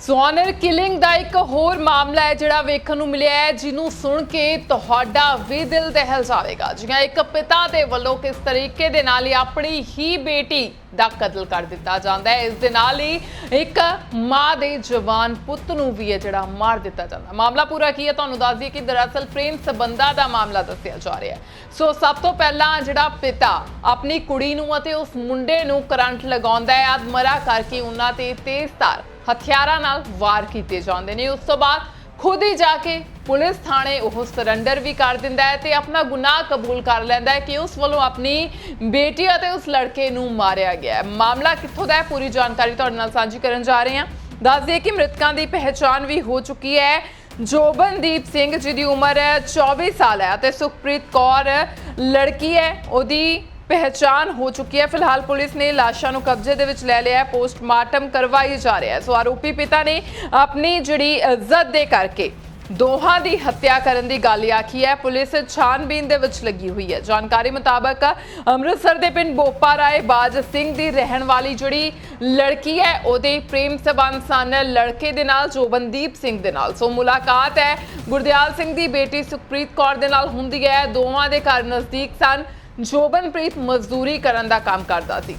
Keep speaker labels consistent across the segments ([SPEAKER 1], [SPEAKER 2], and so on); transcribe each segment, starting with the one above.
[SPEAKER 1] ਸੋਨਰ killing ਦਾ ਇੱਕ ਹੋਰ ਮਾਮਲਾ ਹੈ ਜਿਹੜਾ ਵੇਖਣ ਨੂੰ ਮਿਲਿਆ ਹੈ, ਜਿਹਨੂੰ ਸੁਣ ਕੇ ਤੁਹਾਡਾ ਵੀ ਦਿਲ ਦਹਿਲ ਜਾਵੇਗਾ। ਜਿਵੇਂ ਇੱਕ ਪਿਤਾ ਦੇ ਵੱਲੋਂ ਕਿਸ ਤਰੀਕੇ ਦੇ ਨਾਲ ਹੀ ਆਪਣੀ ਹੀ ਬੇਟੀ ਦਾ ਕਤਲ ਕਰ ਦਿੱਤਾ ਜਾਂਦਾ ਹੈ। ਇਸ ਦੇ ਨਾਲ ਹੀ ਇੱਕ ਮਾਂ ਦੇ ਜਵਾਨ ਪੁੱਤ ਨੂੰ ਵੀ ਹੈ ਜਿਹੜਾ ਮਾਰ ਦਿੱਤਾ ਜਾਂਦਾ ਮਾਮਲਾ ਪੂਰਾ ਕੀ ਹੈ? ਤੁਹਾਨੂੰ ਦੱਸ ਦਈਏ ਕਿ ਦਰਅਸਲ ਪ੍ਰੇਮ ਸਬੰਧਾਂ ਦਾ ਮਾਮਲਾ ਦੱਸਿਆ ਜਾ ਰਿਹਾ ਹੈ। ਸੋ ਸਭ ਤੋਂ ਪਹਿਲਾਂ ਜਿਹੜਾ ਪਿਤਾ ਆਪਣੀ ਕੁੜੀ ਨੂੰ ਅਤੇ ਉਸ ਮੁੰਡੇ ਨੂੰ ਕਰੰਟ ਲਗਾਉਂਦਾ ਹੈ, ਆਦਮਰਾ ਕਰਕੇ ਉਹਨਾਂ ਤੇ ਤੇਜ਼ ਤੇਜ਼ਧਾਰ ਹਥਿਆਰਾਂ ਨਾਲ ਵਾਰ ਕੀਤੇ ਜਾਂਦੇ ਨੇ। ਉਸ ਤੋਂ ਬਾਅਦ ਖੁਦ ਹੀ ਜਾ ਕੇ ਪੁਲਿਸ ਥਾਣੇ ਉਹ ਸਰੈਂਡਰ ਵੀ ਕਰ ਦਿੰਦਾ ਹੈ ਤੇ ਆਪਣਾ ਗੁਨਾਹ ਕਬੂਲ ਕਰ ਲੈਂਦਾ ਹੈ ਕਿ ਉਸ ਵੱਲੋਂ ਆਪਣੀ ਬੇਟੀ ਅਤੇ ਉਸ ਲੜਕੇ ਨੂੰ ਮਾਰਿਆ ਗਿਆ ਹੈ। ਮਾਮਲਾ ਕਿੱਥੋਂ ਦਾ ਹੈ, ਪੂਰੀ ਜਾਣਕਾਰੀ ਤੁਹਾਡੇ ਨਾਲ ਸਾਂਝੀ ਕਰਨ ਜਾ ਰਹੇ ਹਾਂ। ਦੱਸ ਦਈਏ ਕਿ ਮ੍ਰਿਤਕਾਂ ਦੀ ਪਹਿਚਾਣ ਵੀ ਹੋ ਚੁੱਕੀ ਹੈ। ਜੋਬਨਦੀਪ ਸਿੰਘ, ਜਿਹਦੀ ਉਮਰ 24 ਸਾਲ ਹੈ ਅਤੇ ਸੁਖਪ੍ਰੀਤ ਕੌਰ ਲੜਕੀ ਹੈ, ਉਹਦੀ ਪਹਿਚਾਨ ਹੋ ਚੁੱਕੀ ਹੈ। ਫਿਲਹਾਲ ਪੁਲਿਸ ਨੇ ਲਾਸ਼ਾਂ ਨੂੰ ਕਬਜ਼ੇ ਦੇ ਵਿੱਚ ਲੈ ਲਿਆ ਹੈ। ਪੋਸਟਮਾਰਟਮ ਕਰਵਾਈ ਜਾ ਰਿਹਾ ਹੈ। ਸੋ ਆਰੋਪੀ ਪਿਤਾ ਨੇ ਆਪਣੀ ਜਿਹੜੀ ਇੱਜ਼ਤ ਦੇ ਕਰਕੇ ਦੋਹਾਂ ਦੀ ਹੱਤਿਆ ਕਰਨ ਦੀ ਗੱਲ ਆਖੀ ਹੈ। ਪੁਲਿਸ ਛਾਨਬੀਨ ਦੇ ਵਿੱਚ ਲੱਗੀ ਹੋਈ ਹੈ। ਜਾਣਕਾਰੀ ਮੁਤਾਬਕ ਅੰਮ੍ਰਿਤਸਰ ਦੇ ਪਿੰਡ ਬੋਪਾ ਰਾਏ ਬਾਜ ਸਿੰਘ ਦੀ ਰਹਿਣ ਵਾਲੀ ਜਿਹੜੀ ਲੜਕੀ ਹੈ, ਉਹਦੇ ਪ੍ਰੇਮ ਸਬੰਧ ਸਨ। ਲੜਕੇ ਦੇ ਨਾਲ ਜੋਬਨਦੀਪ ਸਿੰਘ ਦੇ ਨਾਲ। ਸੋ ਮੁਲਾਕਾਤ ਹੈ। ਗੁਰਦਿਆਲ ਸਿੰਘ ਦੀ ਬੇਟੀ ਸੁਖਪ੍ਰੀਤ ਕੌਰ ਦੇ ਨਾਲ ਹੁੰਦੀ ਹੈ। ਦੋਵਾਂ ਦੇ ਘਰ ਨਜ਼ਦੀਕ ਸਨ। ਜੋਬਨਪ੍ਰੀਤ ਮਜ਼ਦੂਰੀ ਕਰਨ ਦਾ ਕੰਮ ਕਰਦਾ ਸੀ।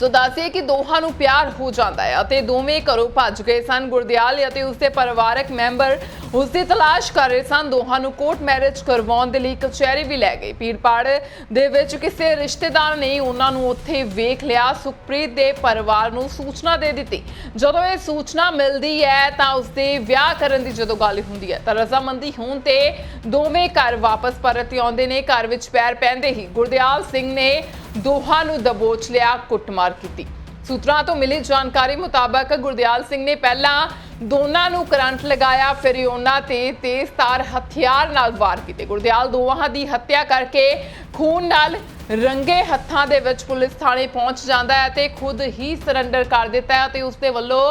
[SPEAKER 1] ਸੋ ਦੱਸਿਏ ਕਿ ਦੋਹਾਂ ਨੂੰ ਪਿਆਰ ਹੋ ਜਾਂਦਾ ਹੈ ਅਤੇ ਦੋਵੇਂ ਘਰੋਂ ਭੱਜ ਗਏ ਸਨ ਗੁਰਦਿਆਲ ਅਤੇ ਉਸਦੇ ਪਰਿਵਾਰਕ ਮੈਂਬਰ ਉਸ ਦੀ ਤਲਾਸ਼ ਕਰ ਰਹੇ ਸਨ। ਦੋਹਾਂ ਨੂੰ ਕੋਰਟ ਮੈਰਿਜ ਕਰਵਾਉਣ ਦੇ ਲਈ ਕਚਹਿਰੀ ਵੀ ਲੈ ਗਏ। ਪੀਰਪਾੜ ਦੇ ਵਿੱਚ ਕਿਸੇ ਰਿਸ਼ਤੇਦਾਰ ਨੇ ਉਹਨਾਂ ਨੂੰ ਉੱਥੇ ਵੇਖ ਲਿਆ। ਸੁਖਪ੍ਰੀਤ ਦੇ ਪਰਿਵਾਰ ਨੂੰ ਸੂਚਨਾ ਦੇ ਦਿੱਤੀ। ਜਦੋਂ ਇਹ ਸੂਚਨਾ ਮਿਲਦੀ ਹੈ ਤਾਂ ਉਸਦੇ ਵਿਆਹ ਕਰਨ ਦੀ ਜਦੋਂ ਗੱਲ ਹੁੰਦੀ ਹੈ। ਤਾਂ ਰਜ਼ਾਮੰਦੀ ਹੋਣ ਤੇ ਦੋਵੇਂ ਘਰ ਵਾਪਸ ਪਰਤ ਆਉਂਦੇ ਨੇ। ਘਰ ਵਿੱਚ ਪੈਰ ਪੈਂਦੇ ਹੀ ਗੁਰਦਿਆਲ ਸਿੰਘ ਨੇ ਦੋਹਾਂ ਨੂੰ ਦਬੋਚ ਲਿਆ, ਕੁੱਟਮਾਰ ਕੀਤੀ। ਸੂਤਰਾਂ ਤੋਂ ਮਿਲੀ ਜਾਣਕਾਰੀ ਮੁਤਾਬਕ ਗੁਰਦਿਆਲ ਸਿੰਘ ਨੇ ਪਹਿਲਾਂ ਦੋਨਾਂ ਨੂੰ ਕਰੰਟ ਲਗਾਇਆ, ਫਿਰ ਉਹਨਾਂ ਤੇ ਤੇਜ਼ਧਾਰ ਹਥਿਆਰ ਨਾਲ ਵਾਰ ਕੀਤੇ। ਗੁਰਦਿਆਲ ਦੋਵਾਂ ਦੀ ਹੱਤਿਆ ਕਰਕੇ ਖੂਨ ਨਾਲ ਰੰਗੇ ਹੱਥਾਂ ਦੇ ਵਿੱਚ ਪੁਲਿਸ ਥਾਣੇ ਪਹੁੰਚ ਜਾਂਦਾ ਹੈ ਤੇ ਖੁਦ ਹੀ ਸਰੈਂਡਰ ਕਰ ਦਿੱਤਾ ਹੈ ਤੇ ਉਸ ਦੇ ਵੱਲੋਂ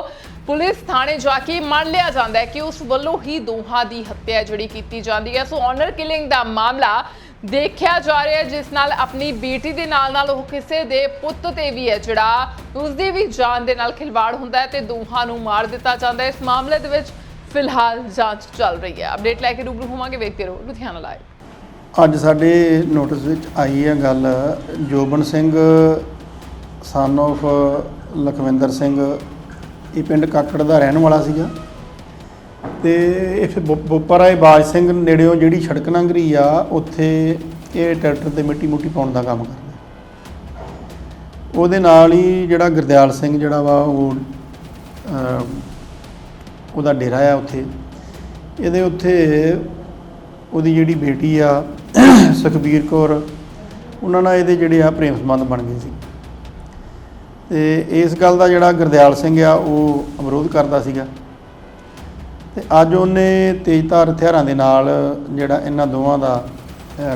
[SPEAKER 1] ਪੁਲਿਸ ਥਾਣੇ ਜਾ ਕੇ ਮੰਨ ਲਿਆ ਜਾਂਦਾ ਹੈ ਕਿ ਉਸ ਵੱਲੋਂ ਹੀ ਦੋਹਾਂ ਦੀ ਹੱਤਿਆ ਜਿਹੜੀ ਕੀਤੀ ਜਾਂਦੀ ਹੈ। ਸੋ ਆਨਰ ਕਿਲਿੰਗ ਦਾ ਮਾਮਲਾ ਦੇਖਿਆ ਜਾ ਰਿਹਾ ਜਿਸ ਨਾਲ ਆਪਣੀ ਬੇਟੀ ਦੇ ਨਾਲ ਨਾਲ ਉਹ ਕਿਸੇ ਦੇ ਪੁੱਤ ਤੇ ਵੀ ਹੈ। ਜਿਹੜਾ ਉਸ ਦੀ ਵੀ ਜਾਨ ਦੇ ਨਾਲ ਖਿਲਵਾੜ ਹੁੰਦਾ ਹੈ ਤੇ ਦੋਹਾਂ ਨੂੰ ਮਾਰ ਦਿੱਤਾ ਜਾਂਦਾ ਹੈ। ਇਸ ਮਾਮਲੇ ਦੇ ਵਿੱਚ ਫਿਲਹਾਲ ਜਾਂਚ ਚੱਲ ਰਹੀ ਹੈ। ਅਪਡੇਟ ਲੈ ਕੇ ਰੂਬਰੂ ਹੋਵਾਂਗੇ। ਵੇਖਦੇ ਰਹੋ। ਲੁਧਿਆਣਾ ਲਾਈਵ।
[SPEAKER 2] ਅੱਜ ਸਾਡੇ ਨੋਟਿਸ ਵਿੱਚ ਆਈ ਹੈ ਗੱਲ ਜੋਬਨ ਸਿੰਘ ਸਨ of ਲਖਵਿੰਦਰ ਸਿੰਘ। ਇਹ ਪਿੰਡ ਕਾਕੜ ਦਾ ਰਹਿਣ ਵਾਲਾ ਸੀਗਾ। ਤੇ ਇੱਥੇ ਫਿਰ ਬੋ- ਰਾਏ ਬਾਜ ਸਿੰਘ ਨੇੜਿਓਂ ਜਿਹੜੀ ਸੜਕ ਲੰਘ ਰਹੀ ਆ, ਉੱਥੇ ਇਹ ਟਰੈਕਟਰ ਤੇ ਮਿੱਟੀ ਮੁੱਟੀ ਪਾਉਣ ਦਾ ਕੰਮ ਕਰਦਾ। ਉਹਦੇ ਨਾਲ ਹੀ ਜਿਹੜਾ ਗੁਰਦਿਆਲ ਸਿੰਘ ਜਿਹੜਾ ਵਾ, ਉਹ ਉਹਦਾ ਡੇਰਾ ਆ ਉੱਥੇ। ਇਹਦੇ ਉੱਥੇ ਉਹਦੀ ਜਿਹੜੀ ਬੇਟੀ ਆ, ਸੁਖਬੀਰ ਕੌਰ, ਉਹਨਾਂ ਨਾਲ ਇਹਦੇ ਜਿਹੜੇ ਆ ਪ੍ਰੇਮ ਸੰਬੰਧ ਬਣ ਗਏ ਸੀ। ਤੇ ਇਸ ਗੱਲ ਦਾ ਜਿਹੜਾ ਗੁਰਦਿਆਲ ਸਿੰਘ ਆ, ਉਹ ਵਿਰੋਧ ਕਰਦਾ ਸੀਗਾ। ਤੇ ਅੱਜ ਉਹਨੇ ਤੇਜ਼ਧਾਰ ਹਥਿਆਰਾਂ ਦੇ ਨਾਲ ਜਿਹੜਾ ਇਹਨਾਂ ਦੋਵਾਂ ਦਾ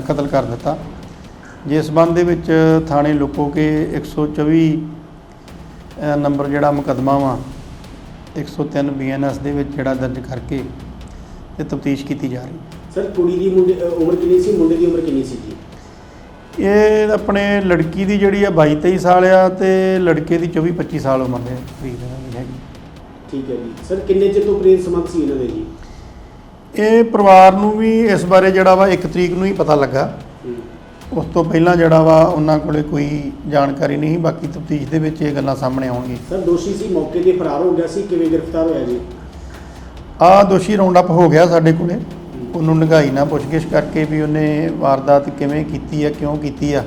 [SPEAKER 2] ਕਤਲ ਕਰ ਦਿੱਤਾ। ਜਿਸ ਸੰਬੰਧ ਦੇ ਵਿੱਚ ਥਾਣੇ ਲੁਕੋ ਕੇ 124 ਅਹ, ਨੰਬਰ ਜਿਹੜਾ ਮੁਕੱਦਮਾ ਵਾ 103 ਬੀਐਨਐਸ ਦੇ ਵਿੱਚ ਜਿਹੜਾ ਦਰਜ ਕਰਕੇ ਇਹ ਤਫਤੀਸ਼ ਕੀਤੀ ਜਾ ਰਹੀ।
[SPEAKER 3] ਸਰ ਕੁੜੀ ਦੀ ਮੁੰਡੇ ਉਮਰ ਕਿੰਨੀ ਸੀ? ਮੁੰਡੇ ਦੀ ਉਮਰ ਕਿੰਨੀ ਸੀ ਜੀ?
[SPEAKER 2] ਇਹ ਆਪਣੇ ਲੜਕੀ ਦੀ ਜਿਹੜੀ ਆ 22 23 ਸਾਲ ਆ ਤੇ ਲੜਕੇ ਦੀ 24 25 ਸਾਲ ਉਮਰ ਦੇ ਕਰੀਬ ਹੈਗੀ।
[SPEAKER 3] ਠੀਕ ਹੈ ਜੀ। ਸਰ ਕਿੰਨੇ ਚਿਰ ਤੋਂ ਪ੍ਰੇਮ ਸੰਬੰਧ ਸੀ ਇਹਨਾਂ ਦੇ ਜੀ?
[SPEAKER 2] ਇਹ ਪਰਿਵਾਰ ਨੂੰ ਵੀ ਇਸ ਬਾਰੇ ਜਿਹੜਾ ਵਾ 1 ਤਰੀਕ ਨੂੰ ਹੀ ਪਤਾ ਲੱਗਾ। ਉਸ ਤੋਂ ਪਹਿਲਾਂ ਜਿਹੜਾ ਵਾ ਉਹਨਾਂ ਕੋਲੇ ਕੋਈ ਜਾਣਕਾਰੀ ਨਹੀਂ ਬਾਕੀ ਤਫਤੀਸ਼ ਦੇ ਵਿੱਚ ਇਹ ਗੱਲਾਂ ਸਾਹਮਣੇ ਆਉਣਗੀਆਂ।
[SPEAKER 3] ਸਰ ਦੋਸ਼ੀ ਸੀ ਮੌਕੇ ਤੇ ਫਰਾਰ ਹੋ ਗਿਆ ਸੀ ਕਿਵੇਂ ਗ੍ਰਿਫਤਾਰ ਹੋਇਆ ਜੀ?
[SPEAKER 2] ਆ ਦੋਸ਼ੀ ਰਾਉਂਡ ਅਪ ਹੋ ਗਿਆ ਸਾਡੇ ਕੋਲੇ। ਉਹਨੂੰ ਨਿਗਾਈ ਨਾਲ ਪੁੱਛਗਿੱਛ ਕਰਕੇ ਵੀ ਉਹਨੇ ਵਾਰਦਾਤ ਕਿਵੇਂ ਕੀਤੀ ਆ ਕਿਉਂ ਕੀਤੀ ਆ।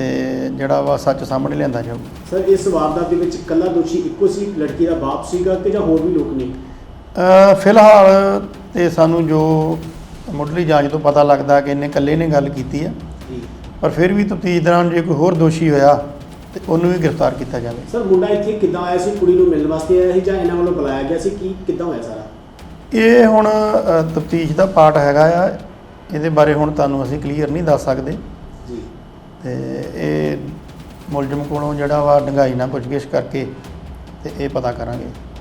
[SPEAKER 2] ਤੇ ਜਿਹੜਾ ਵਾ ਸੱਚ ਸਾਹਮਣੇ ਲਿਆਂਦਾ ਜਾਊ।
[SPEAKER 3] ਸਰ ਇਸ ਵਾਰਦਾਤ ਦੇ ਵਿੱਚ ਇਕੱਲਾ ਦੋਸ਼ੀ ਇੱਕੋ ਸੀ ਲੜਕੀ ਦਾ ਬਾਪ ਸੀਗਾ ਕਿ ਜਾਂ ਹੋਰ ਵੀ ਲੋਕ ਨੇ?
[SPEAKER 2] ਅ, ਫਿਲਹਾਲ ਤੇ ਸਾਨੂੰ ਜੋ ਮੁੱਢਲੀ ਜਾਂਚ ਤੋਂ ਪਤਾ ਲੱਗਦਾ ਕਿ ਇਹਨੇ ਇਕੱਲੇ ਨੇ ਗੱਲ ਕੀਤੀ ਆ।
[SPEAKER 3] ਜੀ।
[SPEAKER 2] ਪਰ ਫਿਰ ਵੀ ਤਫਤੀਸ਼ ਦੌਰਾਨ ਜੇ ਕੋਈ ਹੋਰ ਦੋਸ਼ੀ ਹੋਇਆ ਤੇ ਉਹਨੂੰ ਵੀ ਗ੍ਰਿਫਤਾਰ ਕੀਤਾ ਜਾਵੇ।
[SPEAKER 3] ਸਰ ਮੁੰਡਾ ਇੱਥੇ ਕਿੱਦਾਂ ਆਇਆ ਸੀ? ਕੁੜੀ ਨੂੰ ਮਿਲਣ ਵਾਸਤੇ ਆਇਆ ਸੀ ਜਾਂ ਇਹਨਾਂ ਵੱਲੋਂ ਬੁਲਾਇਆ ਗਿਆ ਸੀ? ਕੀ ਕਿੱਦਾਂ ਹੋਇਆ ਸਾਰਾ?
[SPEAKER 2] ਇਹ ਹੁਣ ਤਫਤੀਸ਼ ਦਾ ਪਾਰਟ ਹੈਗਾ ਆ। ਇਹਦੇ ਬਾਰੇ ਹੁਣ ਤੁਹਾਨੂੰ ਅਸੀਂ ਕਲੀਅਰ ਨਹੀਂ ਦੱਸ ਸਕਦੇ। ਤੇ ਇਹ ਮੁਲਜ਼ਮ ਕੋਲੋਂ ਜਿਹੜਾ ਵਾ ਡੰਗਾਈ ਨਾਲ ਪੁੱਛਗਿੱਛ ਕਰਕੇ ਤੇ ਇਹ ਪਤਾ ਕਰਾਂਗੇ।